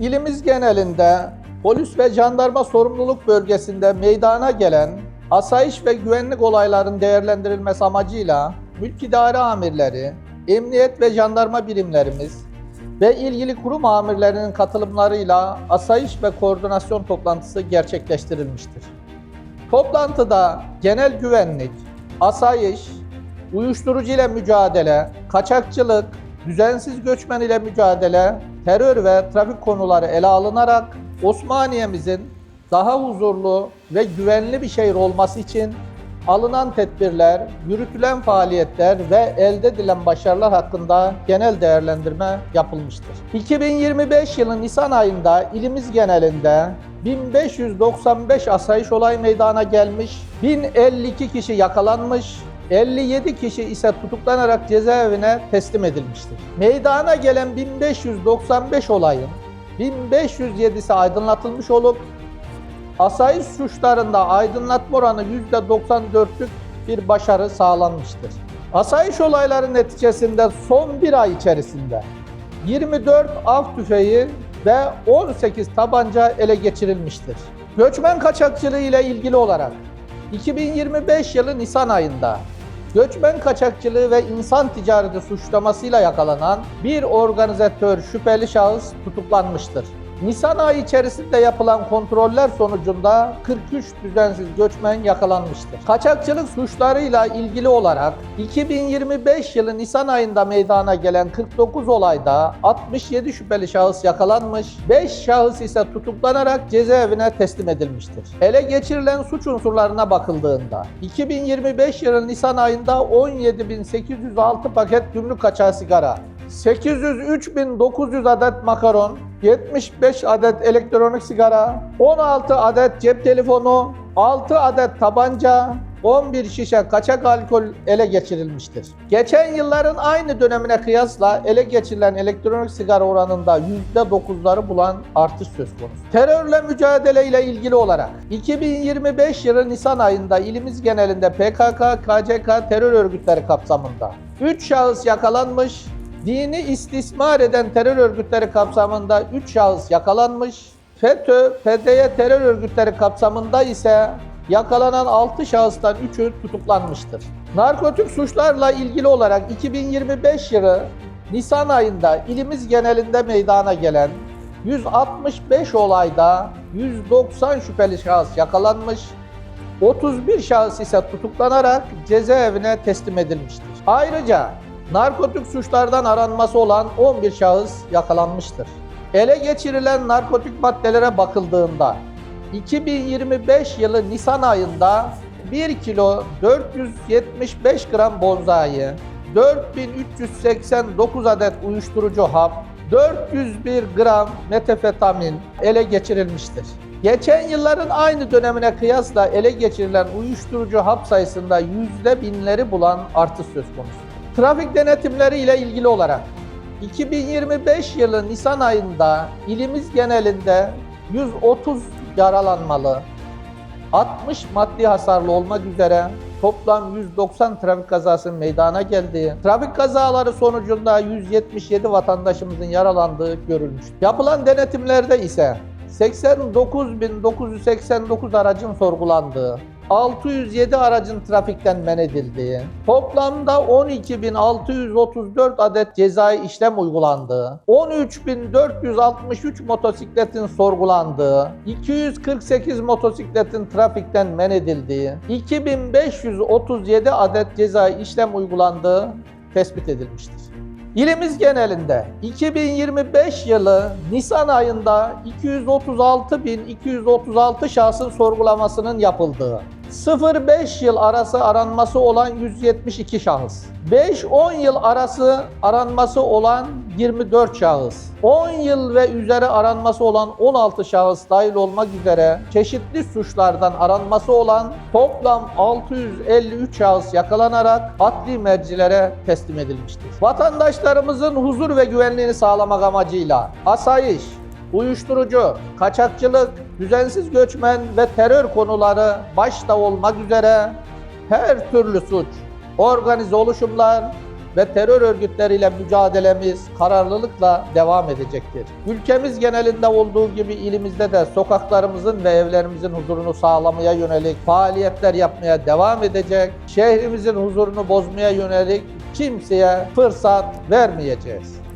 İlimiz genelinde polis ve jandarma sorumluluk bölgesinde meydana gelen asayiş ve güvenlik olayların değerlendirilmesi amacıyla mülk idare amirleri, emniyet ve jandarma birimlerimiz ve ilgili kurum amirlerinin katılımlarıyla asayiş ve koordinasyon toplantısı gerçekleştirilmiştir. Toplantıda genel güvenlik, asayiş, uyuşturucu ile mücadele, kaçakçılık, düzensiz göçmen ile mücadele, terör ve trafik konuları ele alınarak Osmaniye'mizin daha huzurlu ve güvenli bir şehir olması için alınan tedbirler, yürütülen faaliyetler ve elde edilen başarılar hakkında genel değerlendirme yapılmıştır. 2025 yılı Nisan ayında ilimiz genelinde 1595 asayiş olay meydana gelmiş, 1052 kişi yakalanmış, 57 kişi ise tutuklanarak cezaevine teslim edilmiştir. Meydana gelen 1595 olayın 1507'si aydınlatılmış olup asayiş suçlarında aydınlatma oranı %94'lük bir başarı sağlanmıştır. Asayiş olayları neticesinde son bir ay içerisinde 24 av tüfeği ve 18 tabanca ele geçirilmiştir. Göçmen kaçakçılığı ile ilgili olarak 2025 yılı Nisan ayında göçmen kaçakçılığı ve insan ticareti suçlamasıyla yakalanan bir organizatör şüpheli şahıs tutuklanmıştır. Nisan ayı içerisinde yapılan kontroller sonucunda 43 düzensiz göçmen yakalanmıştır. Kaçakçılık suçlarıyla ilgili olarak 2025 yılı Nisan ayında meydana gelen 49 olayda 67 şüpheli şahıs yakalanmış, 5 şahıs ise tutuklanarak cezaevine teslim edilmiştir. Ele geçirilen suç unsurlarına bakıldığında 2025 yılı Nisan ayında 17.806 paket gümrük kaçağı sigara, 803.900 adet makaron, 75 adet elektronik sigara, 16 adet cep telefonu, 6 adet tabanca, 11 şişe kaçak alkol ele geçirilmiştir. Geçen yılların aynı dönemine kıyasla ele geçirilen elektronik sigara oranında %9'ları bulan artış söz konusu. Terörle mücadele ile ilgili olarak 2025 yılı Nisan ayında ilimiz genelinde PKK, KCK terör örgütleri kapsamında 3 şahıs yakalanmış, Dini istismar eden terör örgütleri kapsamında 3 şahıs yakalanmış. FETÖ, PDY terör örgütleri kapsamında ise yakalanan 6 şahıstan 3'ü tutuklanmıştır. Narkotik suçlarla ilgili olarak 2025 yılı Nisan ayında ilimiz genelinde meydana gelen 165 olayda 190 şüpheli şahıs yakalanmış, 31 şahıs ise tutuklanarak cezaevine teslim edilmiştir. Ayrıca narkotik suçlardan aranması olan 11 şahıs yakalanmıştır. Ele geçirilen narkotik maddelere bakıldığında 2025 yılı Nisan ayında 1 kilo 475 gram bonzai, 4389 adet uyuşturucu hap, 401 gram metefetamin ele geçirilmiştir. Geçen yılların aynı dönemine kıyasla ele geçirilen uyuşturucu hap sayısında yüzde binleri bulan artış söz konusu. Trafik denetimleri ile ilgili olarak 2025 yılı Nisan ayında ilimiz genelinde 130 yaralanmalı, 60 maddi hasarlı olmak üzere toplam 190 trafik kazasının meydana geldiği, trafik kazaları sonucunda 177 vatandaşımızın yaralandığı görülmüştür. Yapılan denetimlerde ise 89.989 aracın sorgulandığı, 607 aracın trafikten men edildiği, toplamda 12.634 adet cezai işlem uygulandığı, 13.463 motosikletin sorgulandığı, 248 motosikletin trafikten men edildiği, 2537 adet cezai işlem uygulandığı tespit edilmiştir. İlimiz genelinde 2025 yılı Nisan ayında 236.236 şahsın sorgulamasının yapıldığı, 0-5 yıl arası aranması olan 172 şahıs, 5-10 yıl arası aranması olan 24 şahıs, 10 yıl ve üzeri aranması olan 16 şahıs dahil olmak üzere çeşitli suçlardan aranması olan toplam 653 şahıs yakalanarak adli mercilere teslim edilmiştir. Vatandaşlarımızın huzur ve güvenliğini sağlamak amacıyla asayiş, uyuşturucu, kaçakçılık, düzensiz göçmen ve terör konuları başta olmak üzere her türlü suç, organize oluşumlar ve terör örgütleriyle mücadelemiz kararlılıkla devam edecektir. Ülkemiz genelinde olduğu gibi ilimizde de sokaklarımızın ve evlerimizin huzurunu sağlamaya yönelik faaliyetler yapmaya devam edecek. Şehrimizin huzurunu bozmaya yönelik kimseye fırsat vermeyeceğiz.